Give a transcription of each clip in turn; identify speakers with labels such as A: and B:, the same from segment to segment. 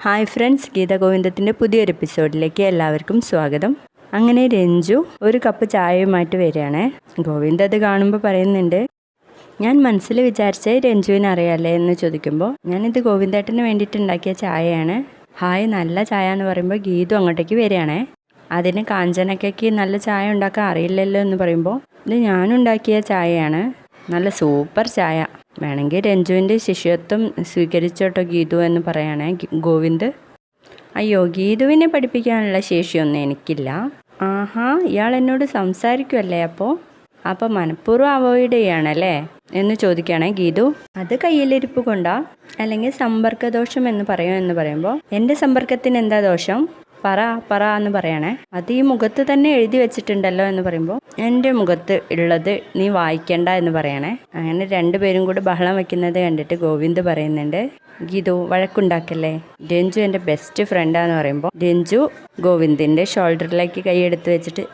A: Hi friends Geetha ഗോവിന്ദത്തിന്റെ പുതിയൊരു എപ്പിസോഡിലേക്ക് എല്ലാവർക്കും സ്വാഗതം. അങ്ങനെ രഞ്ജു ഒരു കപ്പ് ചായയുമായിട്ട് വരികയാണ്. ഗോവിന്ദ് അത് കാണുമ്പോൾ പറയുന്നുണ്ട് ഞാൻ മനസ്സിൽ വിചാരിച്ച രഞ്ജുവിന് അറിയാലേ എന്ന് ചോദിക്കുമ്പോൾ ഞാനിത് ഗോവിന്ദേട്ടന് വേണ്ടിയിട്ട് ഉണ്ടാക്കിയ ചായയാണ്. ഹായ് നല്ല ചായ എന്ന് പറയുമ്പോൾ ഗീതു അങ്ങോട്ടേക്ക് വരികയാണേ. അതിന് കാഞ്ചനക്കയ്ക്ക് നല്ല ചായ ഉണ്ടാക്കാൻ അറിയില്ലല്ലോ എന്ന് പറയുമ്പോൾ ഇത് ഞാനുണ്ടാക്കിയ ചായയാണ്. നല്ല സൂപ്പർ ചായ. വേണമെങ്കിൽ രഞ്ജുവിന്റെ ശിഷ്യത്വം സ്വീകരിച്ചോട്ടോ ഗീതു എന്ന് പറയുകയാണെ. ഗോവിന്ദ് അയ്യോ ഗീതുവിനെ പഠിപ്പിക്കാനുള്ള ശേഷിയൊന്നും എനിക്കില്ല. ആഹാ ഇയാൾ എന്നോട് സംസാരിക്കുമല്ലേ അപ്പോൾ അപ്പോൾ മനഃപൂർവം അവോയ്ഡ് ചെയ്യണല്ലേ എന്ന് ചോദിക്കുകയാണെ ഗീതു. അത് കയ്യിലിരിപ്പ് കൊണ്ടാ? അല്ലെങ്കിൽ സമ്പർക്ക ദോഷം എന്ന് പറയും? എന്ന് പറയുമ്പോൾ എന്റെ സമ്പർക്കത്തിന് എന്താ ദോഷം? പറ പറ എന്ന് പറയണേ. അത് ഈ മുഖത്ത് തന്നെ എഴുതി വെച്ചിട്ടുണ്ടല്ലോ എന്ന് പറയുമ്പോൾ എന്റെ മുഖത്ത് ഉള്ളത് നീ വായിക്കണ്ട എന്ന് പറയണേ. അങ്ങനെ രണ്ടുപേരും കൂടെ ബഹളം വെക്കുന്നത് കണ്ടിട്ട് ഗോവിന്ദ് പറയുന്നുണ്ട് ഗീതു വഴക്കുണ്ടാക്കല്ലേ? രഞ്ജു എന്റെ ബെസ്റ്റ് ഫ്രണ്ടാന്ന് പറയുമ്പോൾ രഞ്ജു ഗോവിന്ദിന്റെ ഷോൾഡറിലേക്ക് കൈയെടുത്ത് വെച്ചിട്ട്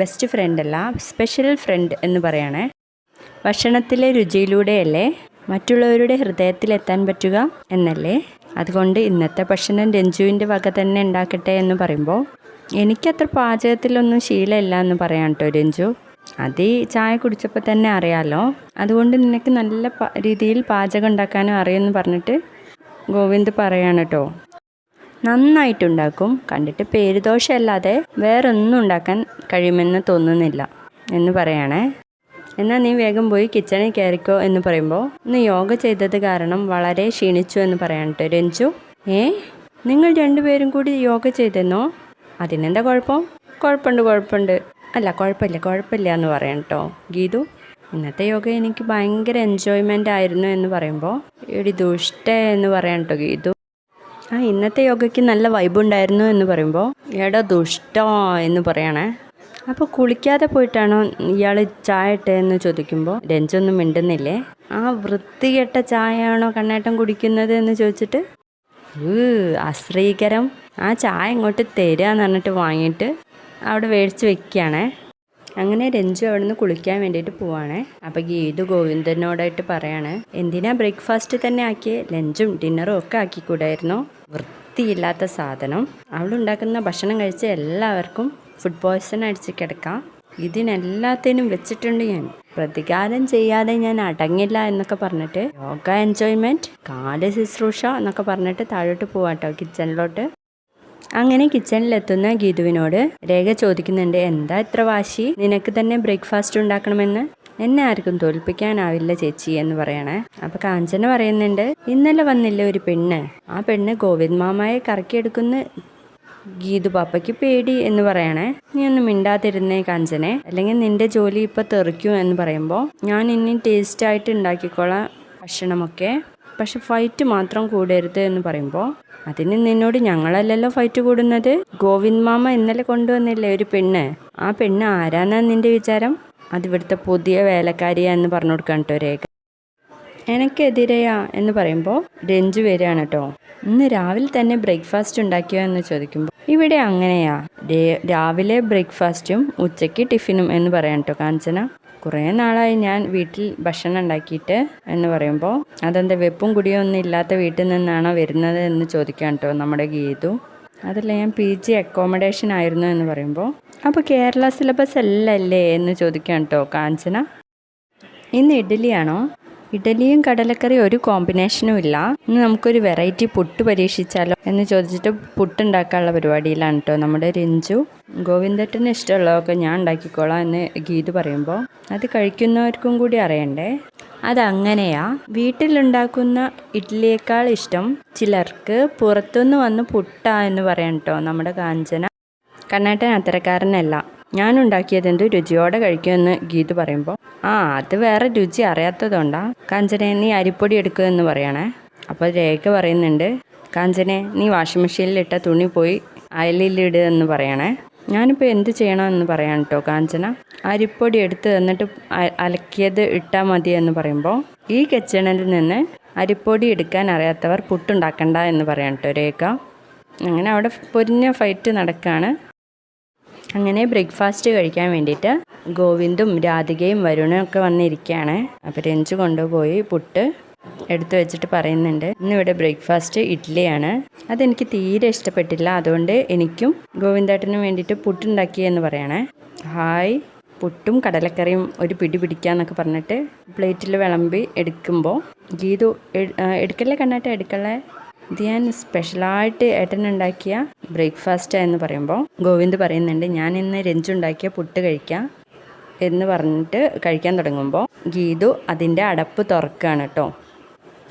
A: ബെസ്റ്റ് ഫ്രണ്ട് അല്ല സ്പെഷ്യൽ ഫ്രണ്ട് എന്ന് പറയണേ. ഭക്ഷണത്തിലെ രുചിയിലൂടെയല്ലേ മറ്റുള്ളവരുടെ ഹൃദയത്തിലെത്താൻ പറ്റുക എന്നല്ലേ? അതുകൊണ്ട് ഇന്നത്തെ ഭക്ഷണം രഞ്ജുവിന്റെ വക തന്നെ ഉണ്ടാക്കട്ടെ എന്ന് പറയുമ്പോൾ എനിക്കത്ര പാചകത്തിലൊന്നും ശീലമില്ല എന്ന് പറയാം കേട്ടോ രഞ്ജു. അത് ഈ ചായ കുടിച്ചപ്പോൾ തന്നെ അറിയാലോ. അതുകൊണ്ട് നിനക്ക് നല്ല രീതിയിൽ പാചകം ഉണ്ടാക്കാനും അറിയുമെന്ന് പറഞ്ഞിട്ട് ഗോവിന്ദ് പറയാണ് കേട്ടോ. നന്നായിട്ടുണ്ടാക്കും. കണ്ടിട്ട് പേരുദോഷമല്ലാതെ വേറൊന്നും ഉണ്ടാക്കാൻ കഴിയുമെന്ന് തോന്നുന്നില്ല എന്ന് പറയണേ. എന്നാൽ നീ വേഗം പോയി കിച്ചണിൽ കയറിക്കോ എന്ന് പറയുമ്പോൾ ഇന്ന് യോഗ ചെയ്തത് കാരണം വളരെ ക്ഷീണിച്ചു എന്ന് പറയാനിട്ട് രഞ്ജു ഏ? നിങ്ങൾ രണ്ടുപേരും കൂടി യോഗ ചെയ്തെന്നോ? അതിനെന്താ കുഴപ്പം? കുഴപ്പമുണ്ട് കുഴപ്പമുണ്ട്. അല്ല കുഴപ്പമില്ല കുഴപ്പമില്ല എന്ന് പറയാം കേട്ടോ. ഗീതു ഇന്നത്തെ യോഗ എനിക്ക് ഭയങ്കര എൻജോയ്മെന്റ് ആയിരുന്നു എന്ന് പറയുമ്പോൾ ഒരു ദുഷ്ട എന്ന് പറയാം കേട്ടോ ഗീതു. ആ ഇന്നത്തെ യോഗയ്ക്ക് നല്ല വൈബ് ഉണ്ടായിരുന്നു എന്ന് പറയുമ്പോൾ എടാ ദുഷ്ടോ എന്ന് പറയണേ. അപ്പോൾ കുളിക്കാതെ പോയിട്ടാണോ ഇയാൾ ചായ ഇട്ടതെന്ന് ചോദിക്കുമ്പോൾ രഞ്ജൊന്നും മിണ്ടുന്നില്ലേ? ആ വൃത്തികെട്ട ചായയാണോ കണ്ണേട്ടൻ കുടിക്കുന്നത്? എന്ന് ചോദിച്ചിട്ട് അശ്രീകരം ആ ചായ ഇങ്ങോട്ട് തരാന്ന് എന്ന് പറഞ്ഞിട്ട് വാങ്ങിയിട്ട് അവിടെ മേടിച്ച് വെക്കുകയാണേ. അങ്ങനെ രഞ്ജു അവിടുന്ന് കുളിക്കാൻ വേണ്ടിയിട്ട് പോവാണേ. അപ്പോൾ ഗീതു ഗോവിന്ദനോടായിട്ട് പറയാണ് എന്തിനാ ബ്രേക്ക്ഫാസ്റ്റ് തന്നെ ആക്കിയേ? ലഞ്ചും ഡിന്നറും ഒക്കെ ആക്കിക്കൂടായിരുന്നു? വൃത്തിയില്ലാത്ത സാധനം. അവളുണ്ടാക്കുന്ന ഭക്ഷണം കഴിച്ച എല്ലാവർക്കും ഫുഡ് പോയ്സൺ അടിച്ച് കിടക്കാം. ഇതിനെല്ലാത്തിനും വെച്ചിട്ടുണ്ട് ഞാൻ. പ്രതികാരം ചെയ്യാതെ ഞാൻ അടങ്ങില്ല എന്നൊക്കെ പറഞ്ഞിട്ട് യോഗ എൻജോയ്മെന്റ് കാൽ ശുശ്രൂഷ എന്നൊക്കെ പറഞ്ഞിട്ട് താഴോട്ട് പോവാട്ടോ കിച്ചണിലോട്ട്. അങ്ങനെ കിച്ചണിലെത്തുന്ന ഗീതുവിനോട് രേഖ ചോദിക്കുന്നുണ്ട് എന്താ ഇത്ര വാശി? നിനക്ക് തന്നെ ബ്രേക്ക്ഫാസ്റ്റ് ഉണ്ടാക്കണമെന്ന്? എന്നെ ആർക്കും തോൽപ്പിക്കാനാവില്ല ചേച്ചി എന്ന് പറയണേ. അപ്പൊ കാഞ്ചന പറയുന്നുണ്ട് ഇന്നലെ വന്നില്ലേ ഒരു പെണ്ണ്? ആ പെണ്ണ് ഗോവിന്ദ് മാമയെ കറക്കിയെടുക്കുന്ന ഗീതു പാപ്പയ്ക്ക് പേടി എന്ന് പറയണേ. നീ ഒന്നും മിണ്ടാതിരുന്നേ കാഞ്ചനെ. അല്ലെങ്കിൽ നിന്റെ ജോലി ഇപ്പൊ തെറിക്കും എന്ന് പറയുമ്പോൾ ഞാൻ ഇനി ടേസ്റ്റ് ആയിട്ട് ഉണ്ടാക്കിക്കോളാം ഭക്ഷണമൊക്കെ. പക്ഷെ ഫൈറ്റ് മാത്രം കൂടരുത് എന്ന് പറയുമ്പോൾ അതിന് നിന്നോട് ഞങ്ങളല്ലല്ലോ ഫൈറ്റ് കൂടുന്നത്. ഗോവിന്ദ് മാമ ഇന്നലെ കൊണ്ടുവന്നില്ലേ ഒരു പെണ്ണ്. ആ പെണ്ണ് ആരാന്നാ നിന്റെ വിചാരം? അതിവിടുത്തെ പുതിയ വേലക്കാരിയാന്ന് പറഞ്ഞു കൊടുക്കാൻ കേട്ടോ രേഖ. എനക്കെതിരെയാ എന്ന് പറയുമ്പോൾ രഞ്ജു വരികയാണ് കേട്ടോ ഇന്ന് രാവിലെ തന്നെ ബ്രേക്ക്ഫാസ്റ്റ് ഉണ്ടാക്കിയോ എന്ന് ചോദിക്കുമ്പോൾ ഇവിടെ അങ്ങനെയാ. രാവിലെ ബ്രേക്ക്ഫാസ്റ്റും ഉച്ചയ്ക്ക് ടിഫിനും എന്ന് പറയാം കേട്ടോ കാഞ്ചന. കുറേ നാളായി ഞാൻ വീട്ടിൽ ഭക്ഷണം ഉണ്ടാക്കിയിട്ട് എന്ന് പറയുമ്പോൾ അതെന്താ വെപ്പും കുടിയും ഒന്നും ഇല്ലാത്ത വീട്ടിൽ നിന്നാണോ വരുന്നത് എന്ന് ചോദിക്കാം കേട്ടോ നമ്മുടെ ഗീതു. അതല്ല ഞാൻ പി ജി അക്കോമഡേഷൻ ആയിരുന്നു എന്ന് പറയുമ്പോൾ അപ്പോൾ കേരള സിലബസ് അല്ലല്ലേ? എന്ന് ചോദിക്കാം കേട്ടോ കാഞ്ചന. ഇന്ന് ഇഡ്ഡലിയാണോ? ഇഡ്ഡലിയും കടലക്കറിയും ഒരു കോമ്പിനേഷനും ഇല്ല. ഇന്ന് നമുക്കൊരു വെറൈറ്റി പുട്ട് പരീക്ഷിച്ചാലോ എന്ന് ചോദിച്ചിട്ട് പുട്ടുണ്ടാക്കാനുള്ള പരിപാടിയിലാണ് കേട്ടോ നമ്മുടെ രഞ്ജു ഗോവിന്ദട്ടന് ഇഷ്ടമുള്ളതൊക്കെ ഞാൻ ഉണ്ടാക്കിക്കോളാം എന്ന് ഗീത് പറയുമ്പോൾ അത് കഴിക്കുന്നവർക്കും കൂടി അറിയണ്ടേ? അതങ്ങനെയാ. വീട്ടിലുണ്ടാക്കുന്ന ഇഡ്ഡലിയേക്കാൾ ഇഷ്ടം ചിലർക്ക് പുറത്തുനിന്ന് വന്ന് പുട്ടാ എന്ന് പറയാം കേട്ടോ നമ്മുടെ കാഞ്ചന. കണ്ണേട്ടൻ അത്തരക്കാരനല്ല. എന്ത് രുചിയോടെ കഴിക്കുമെന്ന് ഗീത് പറയുമ്പോൾ ആ അത് വേറെ രുചി അറിയാത്തതുകൊണ്ടാ. കാഞ്ചനെ നീ അരിപ്പൊടി എടുക്കുമെന്ന് പറയണേ. അപ്പോൾ രേഖ പറയുന്നുണ്ട് കാഞ്ചനെ നീ വാഷിംഗ് മെഷീനിലിട്ട തുണി പോയി അയലിലിടുക എന്ന് പറയണേ. ഞാനിപ്പോൾ എന്ത് ചെയ്യണമെന്ന് പറയാൻ കേട്ടോ കാഞ്ചന? അരിപ്പൊടി എടുത്ത് തന്നിട്ട് അലക്കിയത് ഇട്ടാൽ മതി എന്ന് പറയുമ്പോൾ ഈ കിച്ചണിൽ നിന്ന് അരിപ്പൊടി എടുക്കാൻ അറിയാത്തവർ പുട്ടുണ്ടാക്കണ്ട എന്ന് പറയാൻ കേട്ടോ രേഖ. അങ്ങനെ അവിടെ പൊരിഞ്ഞ ഫൈറ്റ് നടക്കുകയാണ് അങ്ങനെ ബ്രേക്ക്ഫാസ്റ്റ് കഴിക്കാൻ വേണ്ടിയിട്ട് ഗോവിന്ദും രാധികയും വരുണും ഒക്കെ വന്നിരിക്കുകയാണ്. അപ്പോൾ രഞ്ജു കൊണ്ടുപോയി പുട്ട് എടുത്തു വെച്ചിട്ട് പറയുന്നുണ്ട് ഇന്നിവിടെ ബ്രേക്ക്ഫാസ്റ്റ് ഇഡ്ഡലിയാണ്. അതെനിക്ക് തീരെ ഇഷ്ടപ്പെട്ടില്ല. അതുകൊണ്ട് എനിക്കും ഗോവിന്ദേട്ടനും വേണ്ടിയിട്ട് പുട്ടുണ്ടാക്കി എന്ന് പറയണേ. ഹായ്. പുട്ടും കടലക്കറിയും ഒരു പിടി പിടിക്കാന്നൊക്കെ പറഞ്ഞിട്ട് പ്ലേറ്റിൽ വിളമ്പി എടുക്കുമ്പോൾ ഗീതു എടുക്കല്ലേ കണ്ണാട്ടെ എടുക്കല്ലേ? ഇത് ഞാൻ സ്പെഷ്യലായിട്ട് ഏട്ടനുണ്ടാക്കിയ ബ്രേക്ക്ഫാസ്റ്റ് എന്ന് പറയുമ്പോൾ ഗോവിന്ദ് പറയുന്നുണ്ട് ഞാൻ ഇന്ന് രഞ്ജുണ്ടാക്കിയ പുട്ട് കഴിക്കാം എന്ന് പറഞ്ഞിട്ട് കഴിക്കാൻ തുടങ്ങുമ്പോൾ ഗീതു അതിന്റെ അടപ്പ് തുറക്കുകയാണ് കേട്ടോ.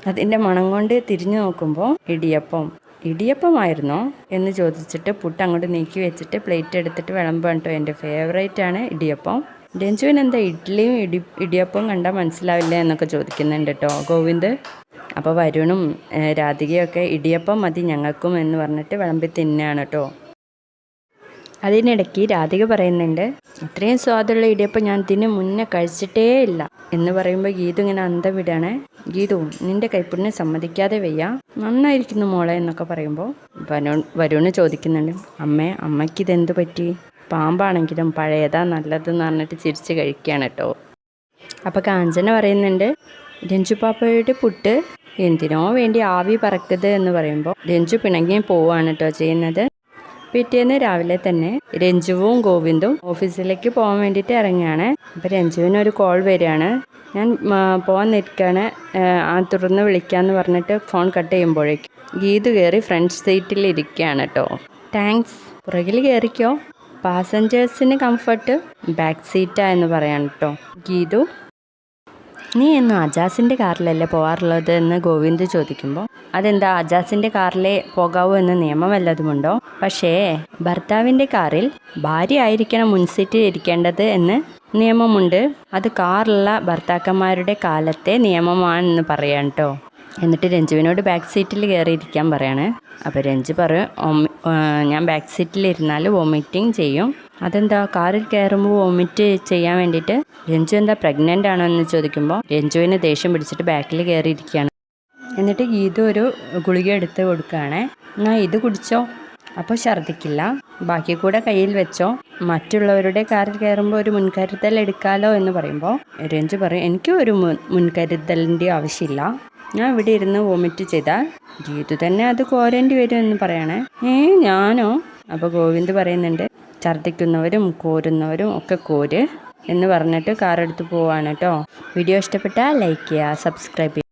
A: അതിന്റെ മണം കൊണ്ട് തിരിഞ്ഞു നോക്കുമ്പോൾ ഇടിയപ്പം. ഇടിയപ്പമായിരുന്നോ എന്ന് ചോദിച്ചിട്ട് പുട്ട് അങ്ങോട്ട് നീക്കി വെച്ചിട്ട് പ്ലേറ്റ് എടുത്തിട്ട് വിളമ്പാണ് കേട്ടോ. എന്റെ ഫേവറേറ്റ് ആണ് ഇടിയപ്പം. രഞ്ജുവിന് എന്താ ഇഡ്ഡലിയും ഇടി ഇടിയപ്പവും കണ്ടാൽ മനസ്സിലാവില്ല എന്നൊക്കെ ചോദിക്കുന്നുണ്ട് കേട്ടോ. ഗോവിന്ദ്? അപ്പോൾ വരുണും രാധികയൊക്കെ ഇടിയപ്പം മതി ഞങ്ങൾക്കും എന്ന് പറഞ്ഞിട്ട് വിളമ്പി തിന്നാണ് കേട്ടോ അതിനിടയ്ക്ക് രാധിക പറയുന്നുണ്ട് ഇത്രയും സ്വാദുള്ള ഇടിയപ്പം ഞാൻ ഇതിന് മുന്നേ കഴിച്ചിട്ടേ ഇല്ല എന്ന് പറയുമ്പോൾ ഗീതു ഇങ്ങനെ അന്തം വിടാണ്. ഗീതു നിന്റെ കൈപ്പുണ്യം സമ്മതിക്കാതെ വയ്യ. നന്നായിരിക്കുന്നു മോളെ എന്നൊക്കെ പറയുമ്പോൾ വരുൺ വരുണ് ചോദിക്കുന്നുണ്ട് അമ്മേ അമ്മയ്ക്ക് ഇതെന്ത് പറ്റി? പാമ്പാണെങ്കിലും പഴയതാ നല്ലതെന്ന് പറഞ്ഞിട്ട് ചിരിച്ച് കഴിക്കുകയാണ് കേട്ടോ അപ്പോൾ കാഞ്ചന പറയുന്നുണ്ട് രഞ്ജു പാപ്പയുടെ പുട്ട് എന്തിനോ വേണ്ടി ആവി പറക്കത് എന്ന് പറയുമ്പോൾ രഞ്ജു പിണങ്ങി പോവാണ് കേട്ടോ ചെയ്യുന്നത്. പിറ്റേന്ന് രാവിലെ തന്നെ രഞ്ജുവും ഗോവിന്ദും ഓഫീസിലേക്ക് പോകാൻ വേണ്ടിയിട്ട് ഇറങ്ങുകയാണ്. അപ്പോൾ രഞ്ജുവിന് ഒരു കോൾ വരികയാണ്. ഞാൻ പോകാൻ നിൽക്കുകയാണ്. ആ തുറന്ന് വിളിക്കാമെന്ന് പറഞ്ഞിട്ട് ഫോൺ കട്ട് ചെയ്യുമ്പോഴേക്കും ഗീത് കയറി ഫ്രണ്ട് സീറ്റിൽ ഇരിക്കുകയാണ് കേട്ടോ താങ്ക്സ് പുറകിൽ കയറിക്കോ. പാസഞ്ചേഴ്സിന് കംഫർട്ട് ബാക്ക് സീറ്റാ എന്ന് പറയാൻ കേട്ടോ ഗീതു നീ ഇന്ന് അജാസിന്റെ കാറിലല്ലേ പോകാറുള്ളത് എന്ന് ഗോവിന്ദ് ചോദിക്കുമ്പോൾ അതെന്താ അജാസിന്റെ കാറിലേ പോകാവൂ എന്ന് നിയമം വല്ലതുമുണ്ടോ പക്ഷേ ഭർത്താവിന്റെ കാറിൽ ഭാര്യ ആയിരിക്കണം മുൻസീറ്റിൽ ഇരിക്കേണ്ടത് എന്ന് നിയമമുണ്ട്. അത് കാറുള്ള ഭർത്താക്കന്മാരുടെ കാലത്തെ നിയമമാണെന്ന് പറയാൻ കേട്ടോ എന്നിട്ട് രഞ്ജുവിനോട് ബാക്ക് സീറ്റിൽ കയറിയിരിക്കാൻ പറയാണ്. അപ്പോൾ രഞ്ജു പറയും ഞാൻ ബാക്ക് സീറ്റിൽ ഇരുന്നാൽ വോമിറ്റിംഗ് ചെയ്യും. അതെന്താ? കാറിൽ കയറുമ്പോൾ വോമിറ്റ് ചെയ്യാൻ വേണ്ടിയിട്ട് രഞ്ജു എന്താ പ്രഗ്നന്റ് ആണോ എന്ന് ചോദിക്കുമ്പോൾ രഞ്ജുവിന് ദേഷ്യം പിടിച്ചിട്ട് ബാക്കിൽ കയറിയിരിക്കുകയാണ്. എന്നിട്ട് ഗീത ഒരു ഗുളിക എടുത്ത് കൊടുക്കുകയാണ്. എന്നാ ഇത് കുടിച്ചോ? അപ്പോൾ ഛർദ്ദിക്കില്ല. ബാക്കി കൂടെ കയ്യിൽ വെച്ചോ. മറ്റുള്ളവരുടെ കാറിൽ കയറുമ്പോൾ ഒരു മുൻകരുതൽ എടുക്കാലോ എന്ന് പറയുമ്പോൾ രഞ്ജു പറയും എനിക്ക് ഒരു മുൻ മുൻകരുതലിന്റെ ആവശ്യമില്ല. ഞാൻ ഇവിടെ ഇരുന്ന് വോമിറ്റ് ചെയ്താൽ ഗീതു തന്നെ അത് കോരേണ്ടി വരും എന്ന് പറയണേ. ഏ ഞാനോ? അപ്പോൾ ഗോവിന്ദ് പറയുന്നുണ്ട് ഛർദ്ദിക്കുന്നവരും കോരുന്നവരും ഒക്കെ കോര് എന്ന് പറഞ്ഞിട്ട് കാറെടുത്ത് പോവാണ് കേട്ടോ. വീഡിയോ ഇഷ്ടപ്പെട്ടാൽ ലൈക്ക് ചെയ്യുക സബ്സ്ക്രൈബ് ചെയ്യുക.